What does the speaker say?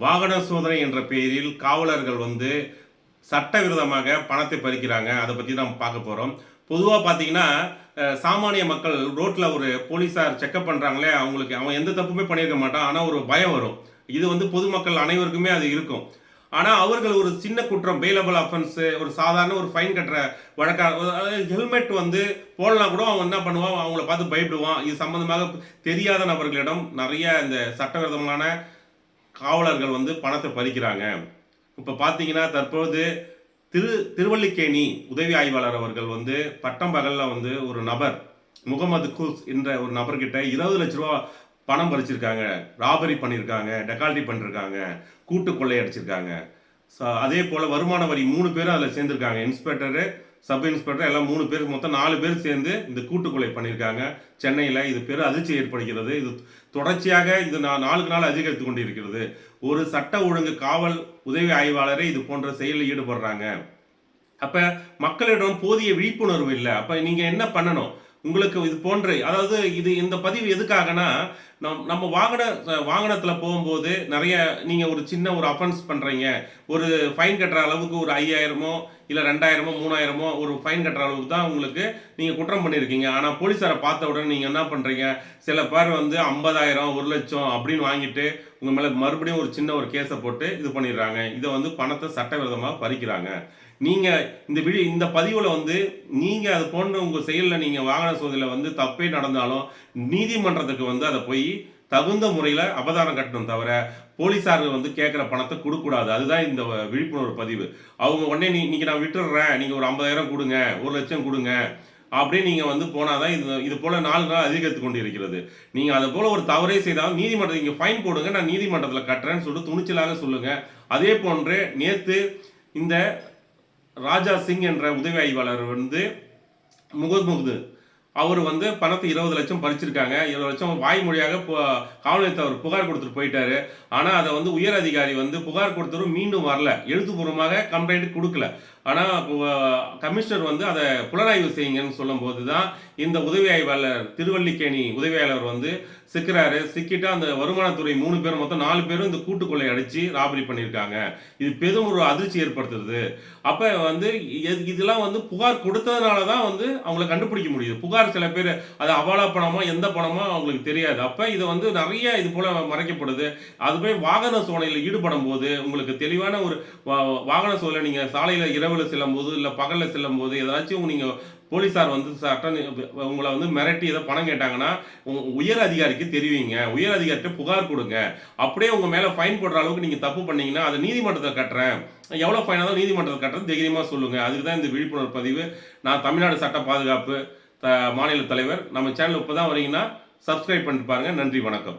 வாகன சோதனை என்ற பெயரில் காவலர்கள் வந்து சட்டவிரோதமாக பணத்தை பறிக்கிறாங்க. அதை பற்றி தான் பார்க்க போகிறோம் பொதுவாக பார்த்தீங்கன்னா சாமானிய மக்கள் ரோட்டில் ஒரு போலீஸார் செக்அப் பண்ணுறாங்களே அவங்களுக்கு அவன் எந்த தப்புமே பண்ணியிருக்க மாட்டான். ஆனால் ஒரு பயம் வரும். இது வந்து பொதுமக்கள் அனைவருக்குமே அது இருக்கும். ஆனால் அவர்கள் ஒரு சின்ன குற்றம் பெயிலபிள் அஃபென்ஸு ஒரு சாதாரண ஒரு ஃபைன் கட்டுற வழக்கா அதாவது ஹெல்மெட் வந்து போடலாம் கூட அவன் என்ன பண்ணுவான்? அவங்கள பார்த்து பயப்படுவான். இது சம்மந்தமாக தெரியாத நபர்களிடம் நிறைய இந்த சட்டவிரோதமான காவலர்கள் வந்து பணத்தை பறிக்கிறாங்க. இப்போ பார்த்தீங்கன்னா தற்போது திரு திருவல்லிக்கேணி உதவி ஆய்வாளர் அவர்கள் வந்து பட்டம் பகலில் வந்து ஒரு நபர் முகமது குஸ் என்ற ஒரு நபர்கிட்ட இருபது லட்ச ரூபா பணம் பறிச்சிருக்காங்க. ராபரி பண்ணியிருக்காங்க டெக்கால்டி பண்ணியிருக்காங்க கூட்டு கொள்ளை அடிச்சிருக்காங்க. ஸோ அதே போல் வருமான வரி மூணு பேரும் அதில் சேர்ந்துருக்காங்க. இன்ஸ்பெக்டரு சப் இன்ஸ்பெக்டர் எல்லாம் மூணு பேர் மொத்தம் நாலு பேர் சேர்ந்து இந்த கூட்டுக்கொலை பண்ணியிருக்காங்க. சென்னையில் இது பெரும் அதிர்ச்சி ஏற்படுகிறது. இது தொடர்ச்சியாக இது நான் நாளுக்கு நாள் அதிகரித்து கொண்டிருக்கிறது. ஒரு சட்ட ஒழுங்கு காவல் உதவி ஆய்வாளரே இது போன்ற செயலில் ஈடுபடுறாங்க. அப்போ மக்களிடம் போதிய விழிப்புணர்வு இல்லை. அப்போ நீங்கள் என்ன பண்ணணும்? உங்களுக்கு இது போன்ற அதாவது இது இந்த பதிவு எதுக்காகனா நம் நம்ம வாகன வாகனத்தில் போகும்போது நிறைய நீங்கள் ஒரு சின்ன ஒரு அஃபென்ஸ் பண்ணுறீங்க ஒரு ஃபைன் கட்டுற அளவுக்கு ஒரு ஐயாயிரமோ இல்லை ரெண்டாயிரமோ மூணாயிரமோ ஒரு ஃபைன் கட்டுற அளவுக்கு தான் உங்களுக்கு நீங்கள் குற்றம் பண்ணியிருக்கீங்க. ஆனால் போலீஸாரை பார்த்த உடனே நீங்கள் என்ன பண்ணுறீங்க சில பேர் வந்து ஐம்பதாயிரம் ஒரு லட்சம் அப்படின்னு வாங்கிட்டு உங்கள் மேலே மறுபடியும் ஒரு சின்ன ஒரு கேஸை போட்டு இது பண்ணிடுறாங்க. இதை வந்து பணத்தை சட்டவிரோதமாக பறிக்கிறாங்க. நீங்கள் இந்த விழி இந்த பதிவில் வந்து நீங்கள் அது போன்ற உங்கள் செயலில் நீங்கள் வாகன சோதனையில் வந்து தப்பே நடந்தாலும் நீதிமன்றத்துக்கு வந்து அதை போய் தகுந்த முறையில் அபதானம் கட்டணும் தவிர போலீஸார்கள் வந்து கேட்குற பணத்தை கொடுக்கூடாது அதுதான் இந்த விழிப்புணர்வு பதிவு. அவங்க உடனே நீ இன்றைக்கி நான் விட்டுடுறேன் நீங்கள் ஒரு ஐம்பதாயிரம் கொடுங்க. ஒரு லட்சம் கொடுங்க. அப்படியே நீங்கள் வந்து போனால் தான் இது இது போல் நாலு நாள் அதிகரித்து கொண்டு இருக்கிறது நீங்கள் அதை போல் ஒரு தவறே செய்தால் நீதிமன்றம் இங்கே ஃபைன் போடுங்க. நான் நீதிமன்றத்தில் கட்டுறேன்னு சொல்லிட்டு துணிச்சலாக சொல்லுங்கள் அதே போன்று நேற்று இந்த ராஜா சிங் என்ற உதவி ஆய்வாளர் வந்து முகத்முகுது அவர் வந்து பணத்தை இருபது லட்சம் பறிச்சிருக்காங்க. இருபது லட்சம் வாய்மொழியாக பு- காவல் நிலையத்தை அவர் புகார் கொடுத்துட்டு போயிட்டாரு. ஆனால் அதை வந்து உயர் அதிகாரி வந்து புகார் கொடுத்தவரும் மீண்டும் வரல. எழுத்துப்பூர்வமாக கம்ப்ளைண்ட் கொடுக்கல. ஆனால் கமிஷனர் வந்து அதை புலனாய்வு செய்யுங்கன்னு சொல்லும்போது தான் இந்த உதவி ஆய்வாளர் திருவல்லிக்கேணி உதவி ஆய்வாளர் வந்து சிக்கிறாரு. சிக்கிட்டு அந்த வருமானத்துறை மூணு பேர் மொத்தம் நாலு பேரும் இந்த கூட்டுக்கொள்ளை அடிச்சு ராபரி பண்ணியிருக்காங்க. இது பெரும் ஒரு அதிர்ச்சி ஏற்படுத்துறது அப்போ வந்து இதெல்லாம் வந்து புகார் கொடுத்ததுனால தான் வந்து அவங்கள கண்டுபிடிக்க முடியுது. புகார் சில பேர். அது அவாலா பணமோ எந்த பணமோ அவங்களுக்கு தெரியாது. அப்போ இது வந்து நிறைய இது போல மறைக்கப்படுது. அதுவே வாகன சோதனையில் ஈடுபடும் போது உங்களுக்கு தெளிவான ஒரு வா- வாகன சோதனை நீங்கள் சாலையில் இரவில் செல்லும் போது பகலில் செல்லும்போது செல்லும் போது ஏதாச்சும் நீங்கள் போலீஸார் வந்து சட்டம் உங்களை வந்து மிரட்டி ஏதோ பணம் கேட்டாங்கன்னா உயர் அதிகாரிக்கு தெரிவிங்க. உயர் அதிகாரிகிட்ட புகார் கொடுங்க. அப்படியே உங்கள் மேலே ஃபைன் போடுற அளவுக்கு நீங்கள் தப்பு பண்ணீங்கன்னா அதை நீதிமன்றத்தில் கட்டுறேன். எவ்வளோ ஃபைனாக தான் நீதிமன்றத்தில் கட்டுறது தைரியமாக சொல்லுங்கள் அதுக்கு தான் இந்த விழிப்புணர்வு பதிவு. நான் தமிழ்நாடு சட்ட பாதுகாப்பு மாநில தலைவர். நம்ம சேனல் இப்போ தான் வரீங்கன்னா சப்ஸ்கிரைப் பண்ணிட்டு பாருங்கள் நன்றி வணக்கம்.